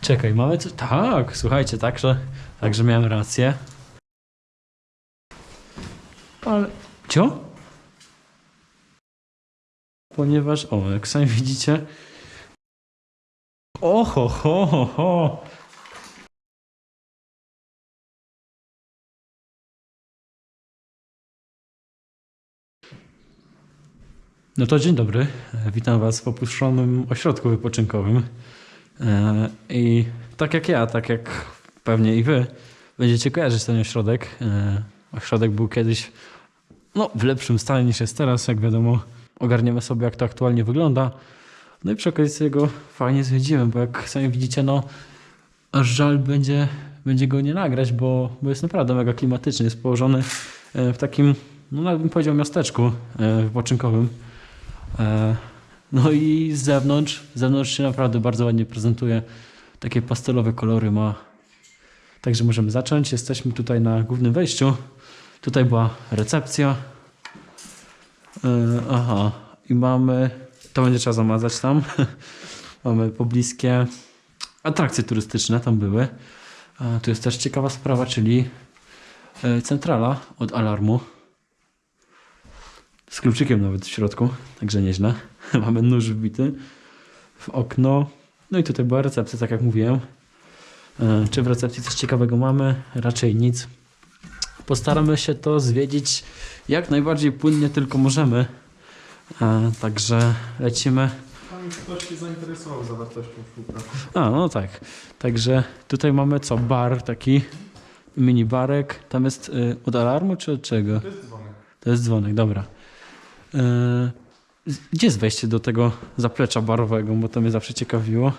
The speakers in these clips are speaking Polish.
Czekaj, mamy co? Tak, słuchajcie, także, także miałem rację. Ale... Cio? Ponieważ, o, jak sami widzicie... Oho, ho, ho, ho. No to dzień dobry. Witam Was w opuszczonym ośrodku wypoczynkowym. E, I tak jak ja, tak jak pewnie i Wy, będziecie kojarzyć ten ośrodek. E, Ośrodek był kiedyś no, w lepszym stanie niż jest teraz, jak wiadomo. Ogarniemy sobie, jak to aktualnie wygląda. No i przy okazji sobie go fajnie zwiedziłem, bo jak sami widzicie, no aż żal będzie, będzie go nie nagrać, bo, bo jest naprawdę mega klimatyczny. Jest położony e, w takim, no bym powiedział, miasteczku wypoczynkowym. No i z zewnątrz, z zewnątrz się naprawdę bardzo ładnie prezentuje. Takie pastelowe kolory ma. Także możemy zacząć. Jesteśmy tutaj na głównym wejściu. Tutaj była recepcja. E, Aha, i mamy. To będzie trzeba zamazać tam. mamy pobliskie atrakcje turystyczne, tam były. E, Tu jest też ciekawa sprawa, czyli e, centrala od alarmu. Z kluczykiem nawet w środku, także nieźle. Mamy nóż wbity w okno. No i tutaj była recepcja, tak jak mówiłem. E, Czy w recepcji coś ciekawego mamy? Raczej nic. Postaramy się to zwiedzić jak najbardziej płynnie tylko możemy. E, Także lecimy. Tam ktoś się zainteresował zawartością szkółka. A, no tak. Także tutaj mamy co? Bar taki, mini barek. Tam jest y, od alarmu czy od czego? To jest dzwonek. To jest dzwonek, dobra. E, Gdzie jest wejście do tego zaplecza barowego, bo to mnie zawsze ciekawiło.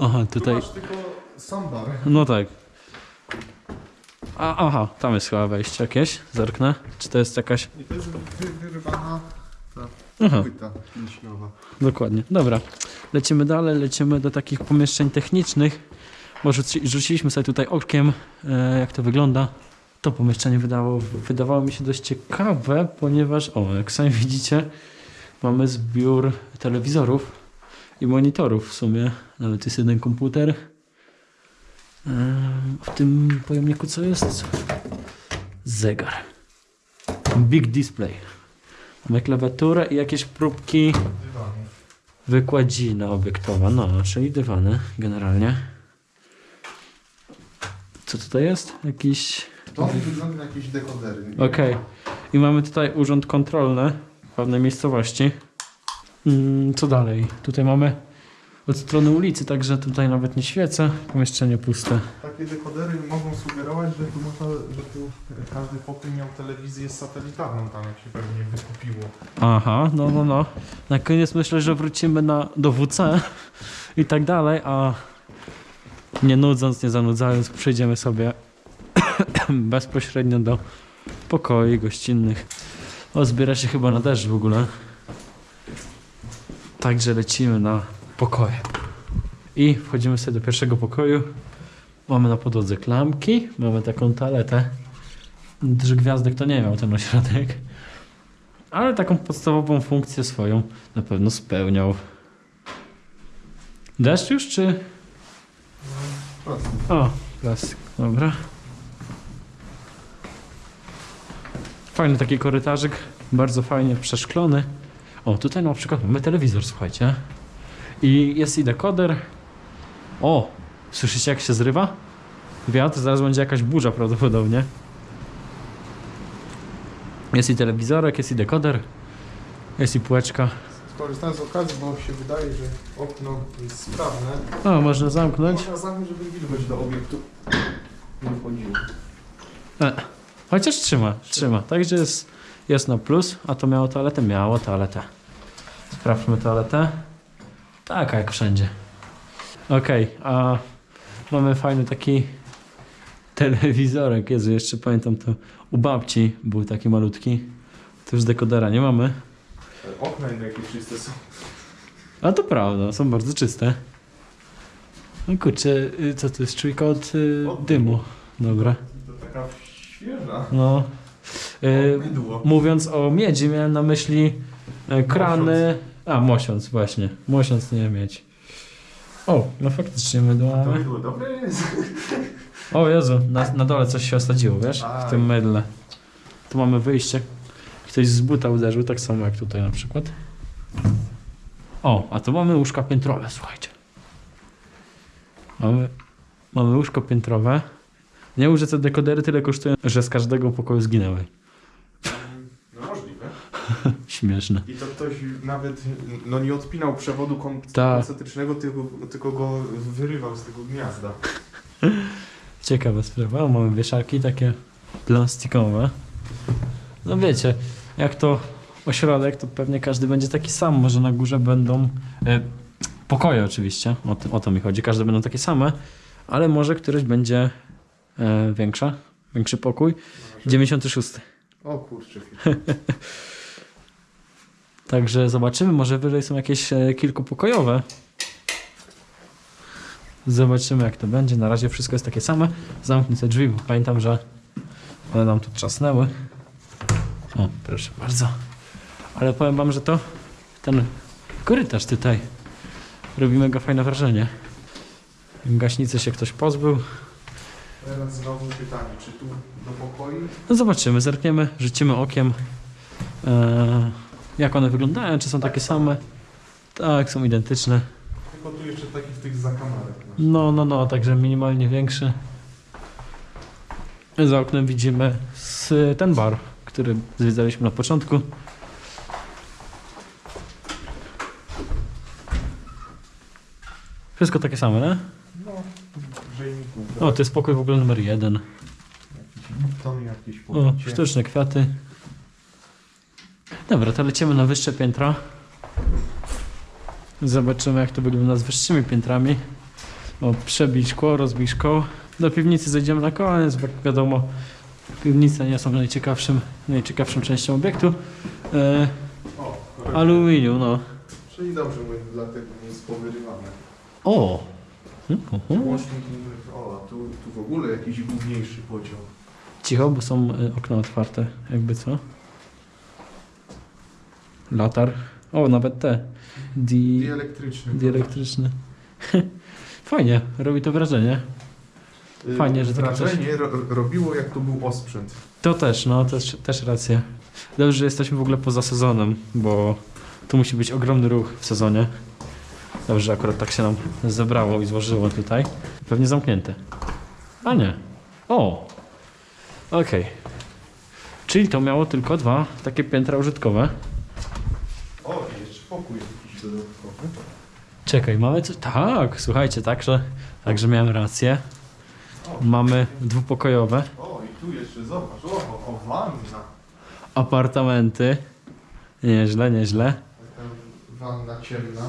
Aha, Tutaj... tutaj. Tu masz tylko sam bar. No tak. A, aha, tam jest chyba wejście jakieś. Zerknę. Czy to jest jakaś. I to jest wy- wyrwana Aha, płyta dokładnie. Dobra. Lecimy dalej, lecimy do takich pomieszczeń technicznych. Bo rzuci, rzuciliśmy sobie tutaj okiem, e, jak to wygląda. To pomieszczenie wydało, wydawało mi się dość ciekawe, ponieważ, o, jak sami widzicie, mamy zbiór telewizorów i monitorów w sumie. Nawet jest jeden komputer. W tym pojemniku co jest? Zegar. Big display. Mamy klawiaturę i jakieś próbki. Wykładzina obiektowa, no, czyli dywany generalnie. Co tutaj jest? Jakiś. To wygląda na jakieś dekodery. Okej. I mamy tutaj urząd kontrolny w pewnej miejscowości. Mm, co dalej? Tutaj mamy od strony ulicy, także tutaj nawet nie świecę. Pomieszczenie puste. Takie dekodery mogą sugerować, że tu, można, że tu każdy pokój miał telewizję satelitarną tam, jak się pewnie wykupiło. Aha, no, no, no. Na koniec myślę, że wrócimy na, do WC i tak dalej, a nie nudząc, nie zanudzając, przejdziemy sobie bezpośrednio do pokoi gościnnych. O, zbiera się chyba na deszcz w ogóle. Także lecimy na pokoje. I wchodzimy sobie do pierwszego pokoju. Mamy na podłodze klamki, mamy taką toaletę. Że gwiazdek to nie miał ten ośrodek. Ale taką podstawową funkcję swoją na pewno spełniał. Deszcz już, czy... O, klasyk, dobra. Fajny taki korytarzyk, bardzo fajnie przeszklony. O, tutaj na przykład mamy telewizor, słuchajcie. I jest i dekoder. O, słyszycie jak się zrywa? Wiatr, zaraz będzie jakaś burza prawdopodobnie. Jest i telewizorek, jest i dekoder. Jest i półeczka. Skorzystałem z okazji, bo się wydaje, że okno jest sprawne. O, można zamknąć. Można zamknąć, żeby wilgoć do obiektu nie wchodziła. E, chociaż trzyma, trzyma. Także jest, jest na plus. A to miało toaletę? Miało toaletę. Sprawdźmy toaletę. Taka jak wszędzie. Okej, a mamy fajny taki telewizorek. Jezu, jeszcze pamiętam to u babci był taki malutki. To już dekodera nie mamy. Okna jakie czyste są. A to prawda, są bardzo czyste. No kurczę, y, co to jest? Czujka od, y, dymu. Dobra. To taka świeża. No. Y, Mydło. Mówiąc o miedzi, miałem na myśli e, krany. A, mosiąc, właśnie. Mosiąc nie miedź. O, no faktycznie mydło To mydło dobre jest. O Jezu, na, na dole coś się osadziło, wiesz? W tym mydle. Tu mamy wyjście. Ktoś z buta uderzył, tak samo jak tutaj na przykład. O, a tu mamy łóżka piętrowe, słuchajcie. Mamy, mamy łóżko piętrowe. Nie mów, że te dekodery tyle kosztują, że z każdego pokoju zginęły. No możliwe. Śmieszne. I to ktoś nawet no, nie odpinał przewodu Tak. koncentrycznego, tylko, tylko go wyrywał z tego gniazda. Ciekawa sprawa. Mamy wieszaki takie plastikowe. No wiecie, jak to ośrodek, to pewnie każdy będzie taki sam. Może na górze będą e, pokoje oczywiście, o, to- o to mi chodzi. Każde będą takie same, ale może któryś będzie e, większa, większy pokój. 96. O kurczę. Także zobaczymy, może wyżej są jakieś e, kilkupokojowe. Zobaczymy jak to będzie. Na razie wszystko jest takie same. Zamknij te drzwi, bo pamiętam, że one nam tu trzasnęły. O, proszę bardzo. Ale powiem wam, że to ten korytarz tutaj robi mega fajne wrażenie. Gaśnicy się ktoś pozbył. Teraz znowu pytanie, czy tu do pokoju? No zobaczymy, zerkniemy, rzucimy okiem. E, jak one wyglądają, czy są takie same. Tak, są identyczne. Tylko tu jeszcze takich tych zakamarek. No, no, no, także minimalnie większy. Za oknem widzimy s- ten bar, który zwiedzaliśmy na początku. Wszystko takie same, nie? O, to jest pokój w ogóle numer jeden. Ton, jakieś O, sztuczne kwiaty. Dobra, to lecimy na wyższe piętra. Zobaczymy, jak to wygląda z wyższymi piętrami. O, przebij szkło, rozbij. Do piwnicy zejdziemy na koniec, bo jak wiadomo, piwnice nie są najciekawszym, najciekawszą częścią obiektu. E, O, korek. aluminium, no. Czyli dobrze, mówię, dlatego nie jest powyrywane. O! Mhm. Łącznik innych, o, a tu, tu w ogóle jakiś główniejszy podział. Cicho, bo są y, okna otwarte, jakby co. Latar. O, nawet te. Di... I elektryczny. Dielektryczny. Fajnie, robi to wrażenie. Y, Fajnie, że takie coś- Wrażenie ro, robiło jak to był osprzęt. To też, no, też, też rację. Dobrze, że jesteśmy w ogóle poza sezonem, bo tu musi być ogromny ruch w sezonie. Dobrze, że akurat tak się nam zebrało i złożyło tutaj. Pewnie zamknięte. A nie. O! Okej. Czyli to miało tylko dwa takie piętra użytkowe. O, i jeszcze pokój jakiś dodatkowy. Czekaj, mamy coś? Tak, słuchajcie, także, także miałem rację. Mamy dwupokojowe o, i tu jeszcze zobacz, o, o, o wanna. apartamenty. Nieźle, nieźle. Taka wanna ciemna.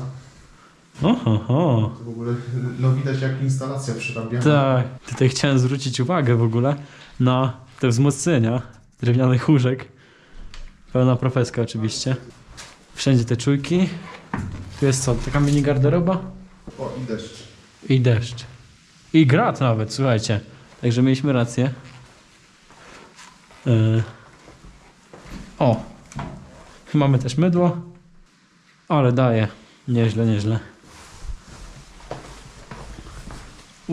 Oho, w ogóle, no widać jak instalacja przerabiana. Tak, tutaj chciałem zwrócić uwagę w ogóle na te wzmocnienia drewnianych łóżek. Pełna profeska oczywiście. Wszędzie te czujki. Tu jest co, taka mini garderoba? O, i deszcz. I deszcz. I grat nawet, słuchajcie. Także mieliśmy rację. Yy. O! Mamy też mydło. Ale daje. Nieźle, nieźle.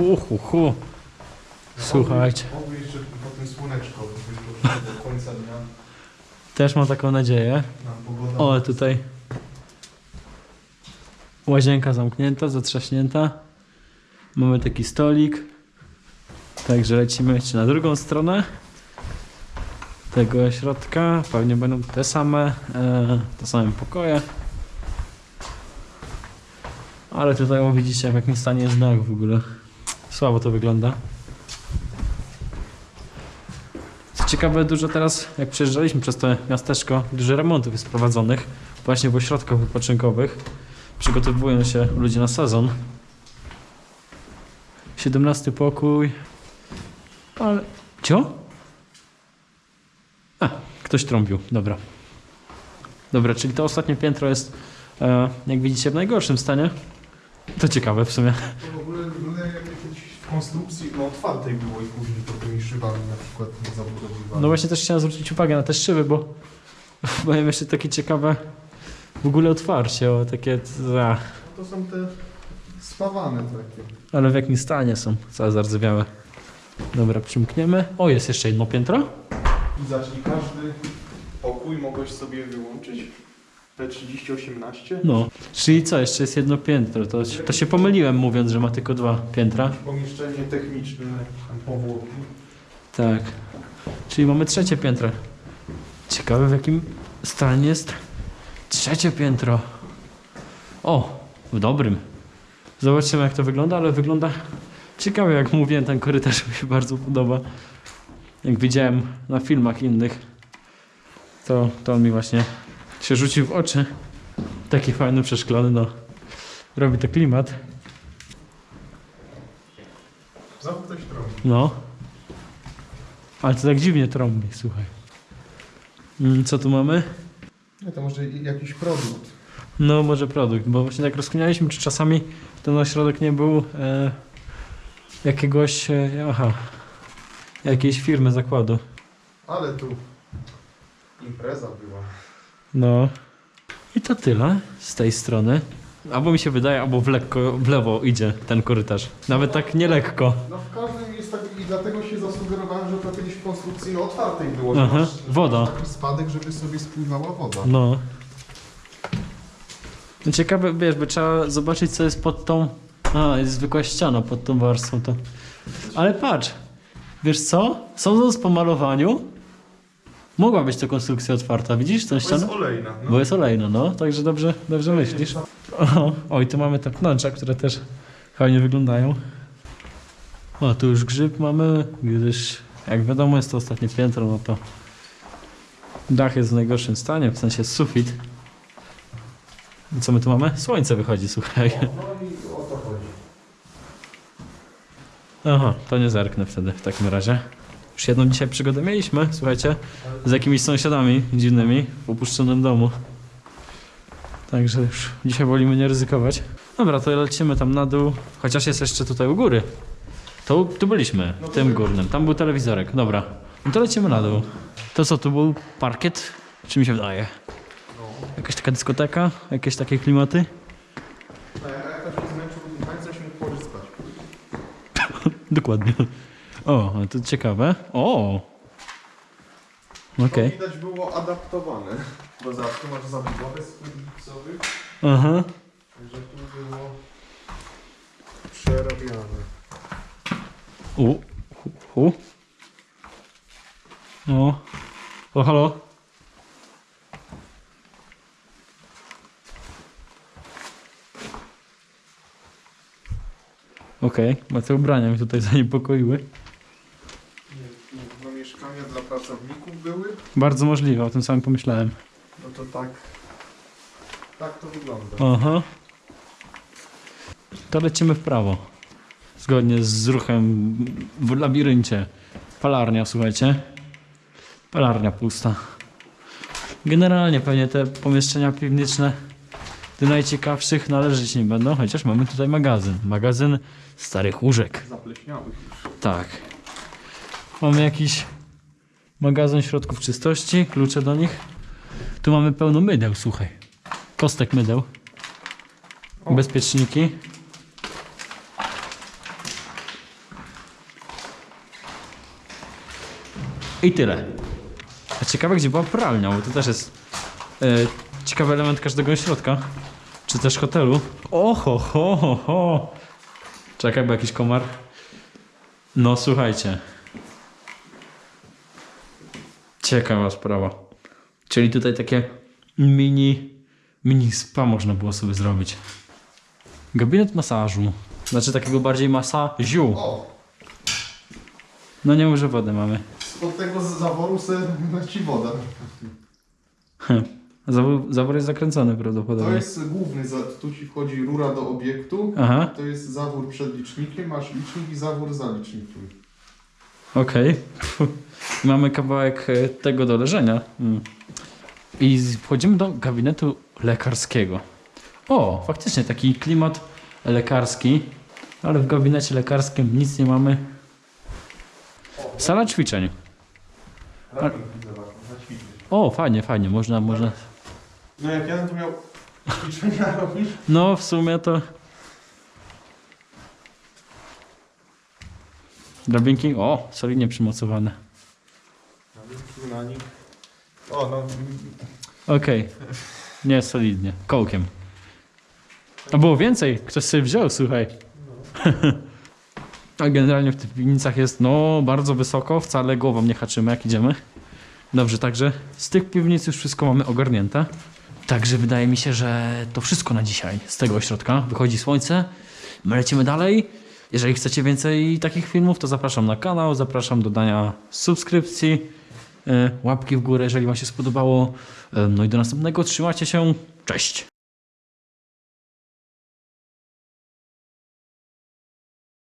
Uhu, hu. Słuchajcie. Oby jeszcze potem słoneczko wyszło do końca dnia. Też mam taką nadzieję. O, tutaj. Łazienka zamknięta, zatrzaśnięta. Mamy taki stolik. Także lecimy jeszcze na drugą stronę tego środka. Pewnie będą te same, e, te same pokoje. Ale tutaj o, widzicie w jakim stanie jest dach w ogóle. Słabo to wygląda. Co ciekawe, dużo teraz, jak przejeżdżaliśmy przez to miasteczko, dużo remontów jest prowadzonych właśnie w ośrodkach wypoczynkowych. Przygotowują się ludzie na sezon. 17 pokój. Ale... Cio? A, ktoś trąbił. Dobra. Dobra, czyli to ostatnie piętro jest, e, jak widzicie, w najgorszym stanie. To ciekawe w sumie. To w ogóle wygląda jak jakieś w konstrukcji no, otwartej było i później to tymi szybami na przykład zabudowywali. No właśnie też chciałem zwrócić uwagę na te szyby, bo mają jeszcze takie ciekawe w ogóle otwarcie, o takie... A, To są te spawane takie. Ale w jakim stanie są? Całe zardzewiałe. Dobra, przymkniemy. O, jest jeszcze jedno piętro? I zacznij każdy pokój mogłeś sobie wyłączyć. T3018. No. Czyli co, jeszcze jest jedno piętro. To, to się pomyliłem mówiąc, że ma tylko dwa piętra. Pomieszczenie techniczne, tam powłoki. Tak. Czyli mamy trzecie piętro. Ciekawe w jakim stanie jest trzecie piętro. O, w dobrym. Zobaczymy jak to wygląda, ale wygląda ciekawie jak mówiłem, ten korytarz mi się bardzo podoba. Jak widziałem na filmach innych, to, to on mi właśnie się rzucił w oczy. Taki fajny, przeszklony, no. Robi to klimat. Znowu ktoś robi. No. Ale to tak dziwnie trąbi, słuchaj. Mm, Co tu mamy? Nie, to może i- jakiś produkt. No może produkt, bo właśnie tak rozkminialiśmy, czy czasami ten ośrodek nie był e, jakiegoś, e, aha, jakiejś firmy zakładu. Ale tu impreza była. No. I to tyle z tej strony. Albo mi się wydaje, albo w lekko, w lewo idzie ten korytarz. Nawet tak nie lekko. No w każdym jest tak i dlatego się zasugerowałem, że to kiedyś w konstrukcji no, otwartej było. że Aha, masz, woda. Masz taki spadek, żeby sobie spływała woda. No. No Ciekawe, wiesz, by trzeba zobaczyć, co jest pod tą. A, jest zwykła ściana pod tą warstwą. To... Ale patrz, wiesz co? Sądząc po malowaniu, mogła być to konstrukcja otwarta. Widzisz tę To jest ścianę? olejna. No. Bo jest olejna, no. Także dobrze, dobrze myślisz. O, oj, tu mamy te pnącza, które też fajnie wyglądają. O, tu już grzyb mamy, gdyż jak wiadomo jest to ostatnie piętro, no to dach jest w najgorszym stanie, w sensie sufit. I co my tu mamy? Słońce wychodzi, słuchaj. No i o to chodzi. Aha, to nie zerknę wtedy w takim razie. Już jedną dzisiaj przygodę mieliśmy, słuchajcie, z jakimiś sąsiadami dziwnymi w opuszczonym domu. Także już dzisiaj wolimy nie ryzykować. Dobra, to lecimy tam na dół, chociaż jest jeszcze tutaj u góry. To tu byliśmy, w tym górnym. Tam był telewizorek, dobra. No to lecimy na dół. To co, tu był parkiet? Czy mi się wydaje? Jakaś taka dyskoteka? Jakieś takie klimaty? Spać. Dokładnie. O, ale to ciekawe. O! Okej. To widać było adaptowane. Bo zawsze masz zabudowę z gipsowych, Aha. że tu było przerabiane. U. U. u. O. O, halo. Okej, te ubrania mnie tutaj zaniepokoiły. Nie, tu No mieszkania dla pracowników były, Bardzo możliwe, o tym samym pomyślałem. no to tak, tak to wygląda. Aha. To lecimy w prawo. Zgodnie z ruchem w labiryncie. Palarnia, słuchajcie. Palarnia pusta. Generalnie pewnie te pomieszczenia piwniczne do najciekawszych należeć nie będą, chociaż mamy tutaj magazyn. Magazyn starych łóżek. Zapleśniałych już. Tak. Mamy jakiś magazyn środków czystości, klucze do nich. Tu mamy pełno mydeł, słuchaj. Kostek mydeł. O. Bezpieczniki. I tyle. A ciekawe, gdzie była pralnia, bo to też jest e, ciekawy element każdego środka. Czy też hotelu. Oho, ho, ho, ho. Czekaj, bo jakiś komar. No słuchajcie. Ciekawa sprawa. Czyli tutaj takie mini, mini spa można było sobie zrobić. Gabinet masażu. Znaczy takiego bardziej masażu. O, No nie może wodę mamy. spod tego zaworu se leci woda. Zawór, zawór jest zakręcony To prawdopodobnie. jest główny, za- tu ci wchodzi rura do obiektu. Aha, To jest zawór przed licznikiem, masz licznik i zawór za licznikiem. Okej. Mamy kawałek e, tego do leżenia. Mm. I z- wchodzimy do gabinetu lekarskiego. O, faktycznie taki klimat lekarski, ale w gabinecie lekarskim nic nie mamy. Sala ćwiczeń. O, fajnie, fajnie, można, można. No jak ja bym tu miał ćwiczenia robić, No, w sumie to Drabinki, o, solidnie przymocowane. Nabinki na nich. O, no Okej. Nie, solidnie. Kołkiem. A było więcej. Ktoś sobie wziął, słuchaj. A generalnie w tych piwnicach jest no bardzo wysoko, wcale głową nie haczymy jak idziemy. Dobrze, także z tych piwnic już wszystko mamy ogarnięte. Także wydaje mi się, że to wszystko na dzisiaj z tego ośrodka. Wychodzi słońce, my lecimy dalej. Jeżeli chcecie więcej takich filmów, to zapraszam na kanał, zapraszam do dania subskrypcji, e, łapki w górę, jeżeli Wam się spodobało. E, No i do następnego, trzymajcie się, cześć!